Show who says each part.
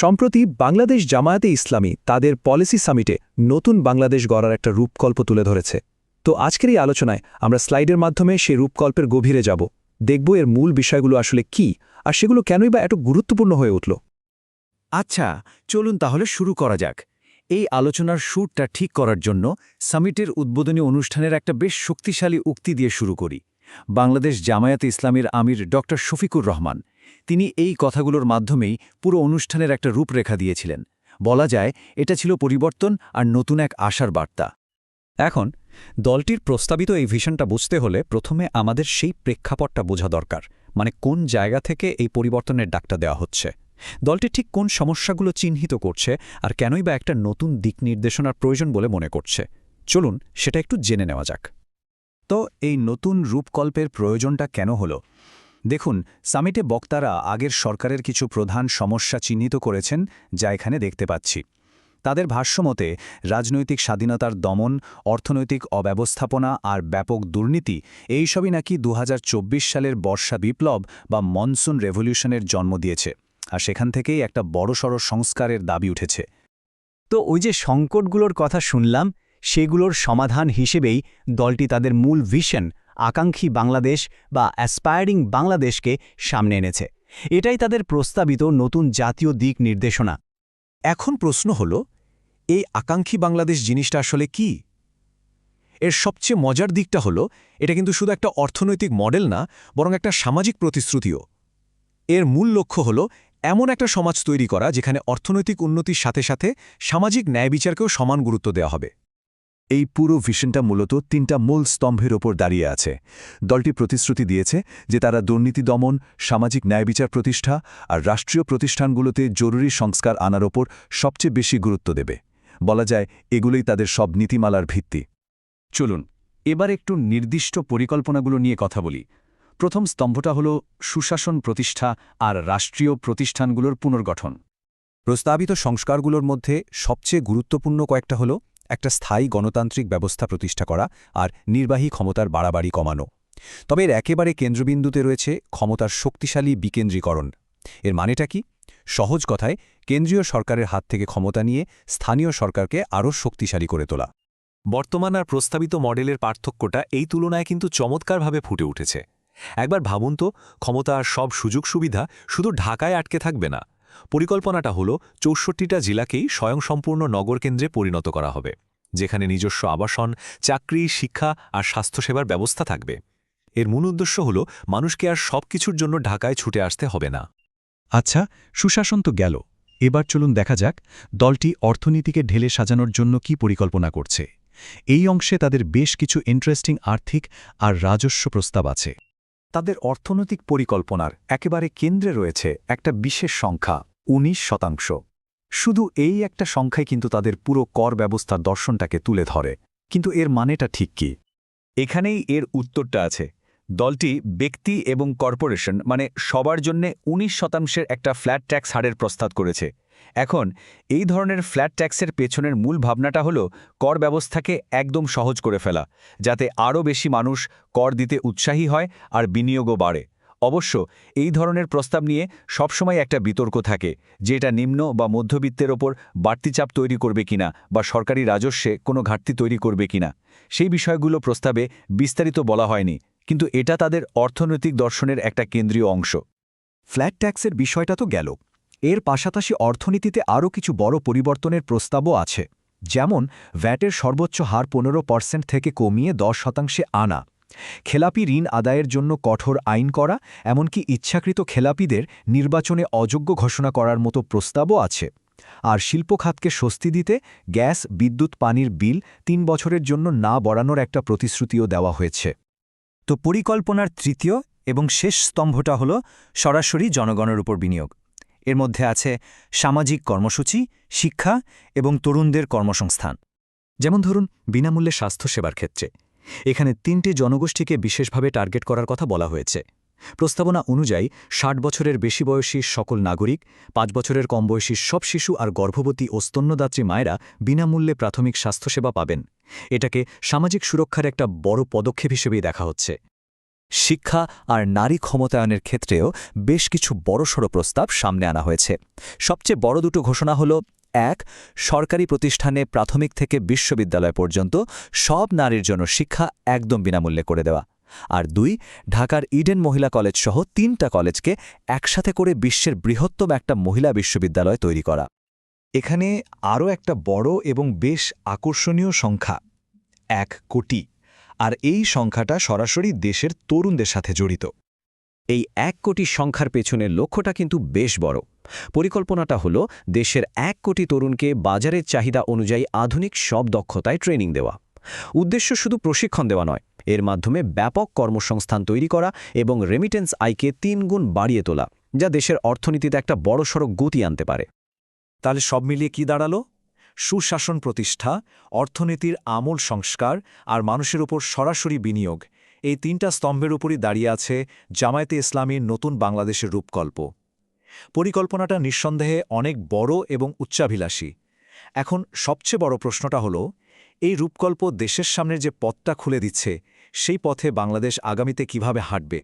Speaker 1: সম্প্রতি বাংলাদেশ জামায়াতে ইসলামী তাদের পলিসি সামিটে নতুন বাংলাদেশ গড়ার একটা রূপকল্প তুলে ধরেছে। তো আজকের এই আলোচনায় আমরা স্লাইডের মাধ্যমে সেই রূপকল্পের গভীরে যাব, দেখব এর মূল বিষয়গুলো আসলে কি, আর সেগুলো কেনই বা এত গুরুত্বপূর্ণ হয়ে উঠল।
Speaker 2: আচ্ছা চলুন তাহলে শুরু করা যাক। এই আলোচনার সুরটা ঠিক করার জন্য সামিটের উদ্বোধনী অনুষ্ঠানের একটা বেশ শক্তিশালী উক্তি দিয়ে শুরু করি। বাংলাদেশ জামায়াতে ইসলামের আমির ড শফিকুর রহমান তিনি এই কথাগুলোর মাধ্যমেই পুরো অনুষ্ঠানের একটা রূপরেখা দিয়েছিলেন। বলা যায়, এটা ছিল পরিবর্তন আর নতুন এক আশার বার্তা।
Speaker 3: এখন, দলটির প্রস্তাবিত এই ভিশনটা বুঝতে হলে প্রথমে আমাদের সেই প্রেক্ষাপটটা বোঝা দরকার মানে কোন জায়গা থেকে এই পরিবর্তনের ডাকটা দেওয়া হচ্ছে। দলটি ঠিক কোন সমস্যাগুলো চিহ্নিত করছে আর কেনই বা একটা নতুন দিক নির্দেশনার প্রয়োজন বলে মনে করছে। চলুন, সেটা একটু জেনে নেওয়া যাক।
Speaker 2: তো এই নতুন রূপকল্পের প্রয়োজনটা কেন হলো? দেখুন, সামিটে বক্তারা আগের সরকারের কিছু প্রধান সমস্যা চিহ্নিত করেছেন, যা এখানে দেখতে পাচ্ছি। তাদের ভাষ্যমতে রাজনৈতিক স্বাধীনতার দমন, অর্থনৈতিক অব্যবস্থাপনা আর ব্যাপক দুর্নীতি এইসবই নাকি দু হাজার চব্বিশ সালের বর্ষা বিপ্লব বা মনসুন রেভলিউশনের জন্ম দিয়েছে, আর সেখান থেকেই একটা বড়সড় সংস্কারের দাবি উঠেছে।
Speaker 4: তো ওই যে সংকটগুলোর কথা শুনলাম, সেগুলোর সমাধান হিসেবেই দলটি তাদের মূল ভিশন আকাঙ্ক্ষী বাংলাদেশ বা অ্যাসপায়ারিং বাংলাদেশকে সামনে এনেছে। এটাই তাদের প্রস্তাবিত নতুন জাতীয় দিক নির্দেশনা।
Speaker 2: এখন প্রশ্ন হল, এই আকাঙ্ক্ষী বাংলাদেশ জিনিসটা আসলে কি? এর সবচেয়ে মজার দিকটা হলো, এটা কিন্তু শুধু একটা অর্থনৈতিক মডেল না, বরং একটা সামাজিক প্রতিশ্রুতিও। এর মূল লক্ষ্য হল, এমন একটা সমাজ তৈরি করা যেখানে অর্থনৈতিক উন্নতির সাথে সাথে সামাজিক ন্যায় বিচারকেও সমান গুরুত্ব দেওয়া হবে। এই পুরো ভিশনটা মূলত তিনটা মূল স্তম্ভের ওপর দাঁড়িয়ে আছে। দলটি প্রতিশ্রুতি দিয়েছে যে তারা দুর্নীতি দমন, সামাজিক ন্যায় বিচার প্রতিষ্ঠা আর রাষ্ট্রীয় প্রতিষ্ঠানগুলোতে জরুরি সংস্কার আনার ওপর সবচেয়ে বেশি গুরুত্ব দেবে। বলা যায়, এগুলোই তাদের সব নীতিমালার ভিত্তি। চলুন, এবার একটু নির্দিষ্ট পরিকল্পনাগুলো নিয়ে কথা বলি। প্রথম স্তম্ভটা হল সুশাসন প্রতিষ্ঠা আর রাষ্ট্রীয় প্রতিষ্ঠানগুলোর পুনর্গঠন।
Speaker 1: প্রস্তাবিত সংস্কারগুলোর মধ্যে সবচেয়ে গুরুত্বপূর্ণ কয়েকটা হল একটা স্থায়ী গণতান্ত্রিক ব্যবস্থা প্রতিষ্ঠা করা আর নির্বাহী ক্ষমতার বাড়াবাড়ি কমানো। তবে এর একেবারে কেন্দ্রবিন্দুতে রয়েছে ক্ষমতার শক্তিশালী বিকেন্দ্রীকরণ। এর মানেটা কি? সহজ কথায়, কেন্দ্রীয় সরকারের হাত থেকে ক্ষমতা নিয়ে স্থানীয় সরকারকে আরও শক্তিশালী করে তোলা।
Speaker 5: বর্তমান আর প্রস্তাবিত মডেলের পার্থক্যটা এই তুলনায় কিন্তু চমৎকারভাবে ফুটে উঠেছে। একবার ভাবুন তো ক্ষমতা আর সব সুযোগ সুবিধা শুধু ঢাকায় আটকে থাকবে না। পরিকল্পনাটা হলো চৌষট্টিটা জেলাকেই স্বয়ংসম্পূর্ণ নগরকেন্দ্রে পরিণত করা হবে, যেখানে নিজস্ব আবাসন, চাকরি, শিক্ষা আর স্বাস্থ্যসেবার ব্যবস্থা থাকবে। এর মূল উদ্দেশ্য হল মানুষকে আর সব কিছুর জন্য ঢাকায় ছুটে আসতে হবে না।
Speaker 2: আচ্ছা সুশাসন তো গেল। এবার চলুন দেখা যাক দলটি অর্থনীতিকে ঢেলে সাজানোর জন্য কি পরিকল্পনা করছে। এই অংশে তাদের বেশ কিছু ইন্টারেস্টিং আর্থিক আর রাজস্ব প্রস্তাব আছে। তাদের অর্থনৈতিক পরিকল্পনার একেবারে কেন্দ্রে রয়েছে একটা বিশেষ সংখ্যা ১৯ শতাংশ। শুধু এই একটা সংখ্যায় কিন্তু তাদের পুরো কর ব্যবস্থার দর্শনটাকে তুলে ধরে। কিন্তু এর মানেটা ঠিক কি? এখানেই এর উত্তরটা আছে। দলটি ব্যক্তি এবং কর্পোরেশন মানে সবার জন্যে ১৯ শতাংশের একটা ফ্ল্যাট ট্যাক্স হারের প্রস্তাব করেছে। এখন, এই ধরনের ফ্ল্যাট ট্যাক্সের পেছনের মূল ভাবনাটা হলো কর ব্যবস্থাকে একদম সহজ করে ফেলা, যাতে আরও বেশি মানুষ কর দিতে উৎসাহী হয় আর বিনিয়োগও বাড়ে। অবশ্য, এই ধরনের প্রস্তাব নিয়ে সবসময় একটা বিতর্ক থাকে, যে এটা নিম্ন বা মধ্যবিত্তের ওপর বাড়তি চাপ তৈরি করবে কিনা বা সরকারি রাজস্বে কোনো ঘাটতি তৈরি করবে কিনা। সেই বিষয়গুলো প্রস্তাবে বিস্তারিত বলা হয়নি, কিন্তু এটা তাদের অর্থনৈতিক দর্শনের একটা কেন্দ্রীয় অংশ। ফ্ল্যাট ট্যাক্সের বিষয়টা তো গেল। এর পাশাপাশি অর্থনীতিতে আরও কিছু বড় পরিবর্তনের প্রস্তাবও আছে, যেমন ভ্যাটের সর্বোচ্চ হার পনেরো পার্সেন্ট থেকে কমিয়ে দশ শতাংশে আনা, খেলাপি ঋণ আদায়ের জন্য কঠোর আইন করা, এমনকি ইচ্ছাকৃত খেলাপিদের নির্বাচনে অযোগ্য ঘোষণা করার মতো প্রস্তাবও আছে। আর শিল্পখাতকে স্বস্তি দিতে গ্যাস, বিদ্যুৎ, পানির বিল তিন বছরের জন্য না বড়ানোর একটা প্রতিশ্রুতিও দেওয়া হয়েছে।
Speaker 4: তো পরিকল্পনার তৃতীয় এবং শেষ স্তম্ভটা হল সরাসরি জনগণের উপর বিনিয়োগ। এর মধ্যে আছে সামাজিক কর্মসূচি, শিক্ষা এবং তরুণদের কর্মসংস্থান। যেমন ধরুন, বিনামূল্যে স্বাস্থ্যসেবার ক্ষেত্রে। এখানে তিনটি জনগোষ্ঠীকে বিশেষভাবে টার্গেট করার কথা বলা হয়েছে। প্রস্তাবনা অনুযায়ী, ষাট বছরের বেশি বয়সী সকল নাগরিক, পাঁচ বছরের কম বয়সী সব শিশু আর গর্ভবতী ও স্তন্যদাত্রী মায়েরা বিনামূল্যে প্রাথমিক স্বাস্থ্যসেবা পাবেন। এটাকে সামাজিক সুরক্ষার একটা বড় পদক্ষেপ হিসেবেই দেখা হচ্ছে।
Speaker 1: শিক্ষা আর নারী ক্ষমতায়নের ক্ষেত্রেও বেশ কিছু বড়সড় প্রস্তাব সামনে আনা হয়েছে। সবচেয়ে বড় দুটো ঘোষণা হল, এক, সরকারি প্রতিষ্ঠানে প্রাথমিক থেকে বিশ্ববিদ্যালয় পর্যন্ত সব নারীর জন্য শিক্ষা একদম বিনামূল্যে করে দেওয়া। আর দুই, ঢাকার ইডেন মহিলা কলেজ সহ তিনটা কলেজকে একসাথে করে বিশ্বের বৃহত্তম একটা মহিলা বিশ্ববিদ্যালয় তৈরি করা।
Speaker 2: এখানে আরও একটা বড় এবং বেশ আকর্ষণীয় সংখ্যা, এক কোটি। আর এই সংখ্যাটা সরাসরি দেশের তরুণদের সাথে জড়িত।
Speaker 3: এই এক কোটি সংখ্যার পেছনের লক্ষ্যটা কিন্তু বেশ বড়। পরিকল্পনাটা হল দেশের এক কোটি তরুণকে বাজারের চাহিদা অনুযায়ী আধুনিক সব দক্ষতায় ট্রেনিং দেওয়া। উদ্দেশ্য শুধু প্রশিক্ষণ দেওয়া নয় এর মাধ্যমে ব্যাপক কর্মসংস্থান তৈরি করা এবং রেমিটেন্স আয়কে তিন গুণ বাড়িয়ে তোলা যা দেশের অর্থনীতিতে একটা বড়সড় গতি আনতে পারে।
Speaker 4: তাহলে সব মিলিয়ে কি দাঁড়াল? সুশাসন প্রতিষ্ঠা, অর্থনীতির আমূল সংস্কার আর মানুষের উপর সরাসরি বিনিয়োগ। এই তিনটা স্তম্ভের উপরই দাঁড়িয়ে আছে জামায়াতে ইসলামীর নতুন বাংলাদেশের রূপকল্প। পরিকল্পনাটা নিঃসন্দেহে অনেক বড় এবং উচ্চাভিলাষী। এখন সবচেয়ে বড় প্রশ্নটা হলো, এই রূপকল্প দেশের সামনে যে পথটা খুলে দিচ্ছে, সেই পথে বাংলাদেশ আগামীতে কীভাবে হাঁটবে?